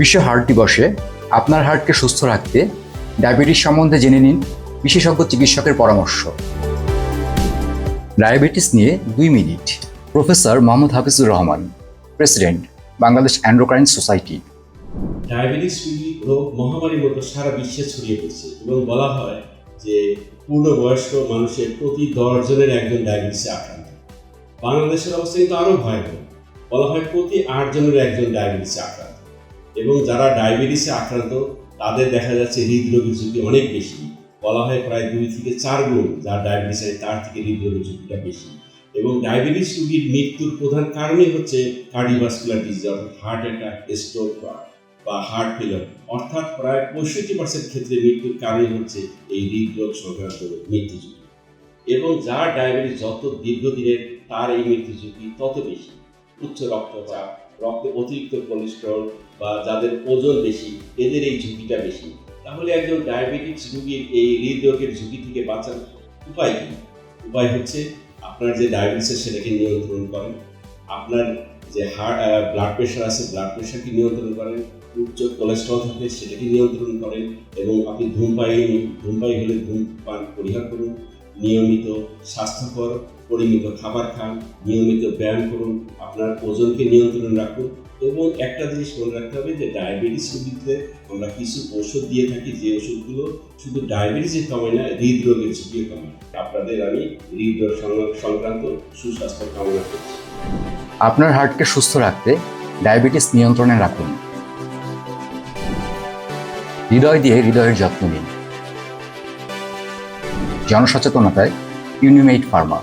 বিশ্ব হার্ট দিবসে আপনার হার্টকে সুস্থ রাখতে ডায়াবেটিস সম্বন্ধে জেনে নিন বিশেষজ্ঞ চিকিৎসকের পরামর্শ। ডায়াবেটিস নিয়ে দুই minute, professor Mohammad Hafizur Rahman, president, Bangladesh endocrine society diabetes রোগ মহামারীর মতো সারা বিশ্বে ছড়িয়ে পড়ছে এবং বলা হয় যে পূর্ণবয়স্ক মানুষের প্রতি দশজনের একজন ডায়াবেটিসে আক্রান্ত। বাংলাদেশের অবস্থা কিন্তু আরও ভয়াবহ। বলা হয় প্রতি আটজনের একজন ডায়াবেটিসে আক্রান্ত। এবং যারা ডায়াবেটিসে আক্রান্ত, তাদের দেখা যাচ্ছে হৃদরোগের ঝুঁকি অনেক বেশি। বলা হয় প্রায় দুই থেকে চার গুণ যার ডায়াবেটিস আছে, তার থেকে হৃদরোগের ঝুঁকিটা বেশি। এবং ডায়াবেটিস রোগীর মৃত্যুর প্রধান কারণই হচ্ছে কার্ডিওভাস্কুলার ডিজিজ অর্থাৎ হার্ট অ্যাটাক, স্ট্রোক বা হার্ট ফেলার অর্থাৎ প্রায় পঁয়ষট্টি পার্সেন্ট ক্ষেত্রে মৃত্যুর কারণই হচ্ছে এই হৃদরোগ সংক্রান্ত মৃত্যু এবং যার ডায়াবেটিস যত দীর্ঘদিনের, তার এই মৃত্যু ঝুঁকি তত বেশি। উচ্চ রক্তচাপ রক্তে অতিরিক্ত কোলেস্ট্রল বা যাদের ওজন বেশি, এদের এই ঝুঁকিটা বেশি। তাহলে একজন ডায়াবেটিস রোগীর এই হৃদরোগের ঝুঁকি থেকে বাঁচার উপায় কী? উপায় হচ্ছে আপনার যে ডায়াবেটিস সেটাকে নিয়ন্ত্রণ করেন। আপনার যে হার্ট ব্লাড প্রেশার আছে ব্লাড প্রেশারকে নিয়ন্ত্রণ করেন। উচ্চ কোলেস্ট্রল থাকে, সেটাকে নিয়ন্ত্রণ করেন এবং আপনি ধূমপাই ধূমপাই হলে ধূমপান পরিহার করুন। নিয়মিত স্বাস্থ্যকর পরিমিত খাবার খান, নিয়মিত ব্যায়াম করুন, আপনার ওজনকে নিয়ন্ত্রণ রাখুন এবং একটা জিনিস মনে রাখতে হবে যে ডায়াবেটিস রোগীতে আমরা কিছু ওষুধ দিয়ে থাকি, যে ওষুধগুলো শুধু ডায়াবেটিসে কমায় না হৃদরোগের ঝুঁকিও কমায় আপনাদের আমি হৃদরোগ সংক্রান্ত- সুস্বাস্থ্য কামনা করছি। আপনার হার্টকে সুস্থ রাখতে ডায়াবেটিস নিয়ন্ত্রণে রাখুন। হৃদয় দিয়ে হৃদয়ের যত্ন নিন। জনসচেতনতায় ইউনিমেট ফার্মা।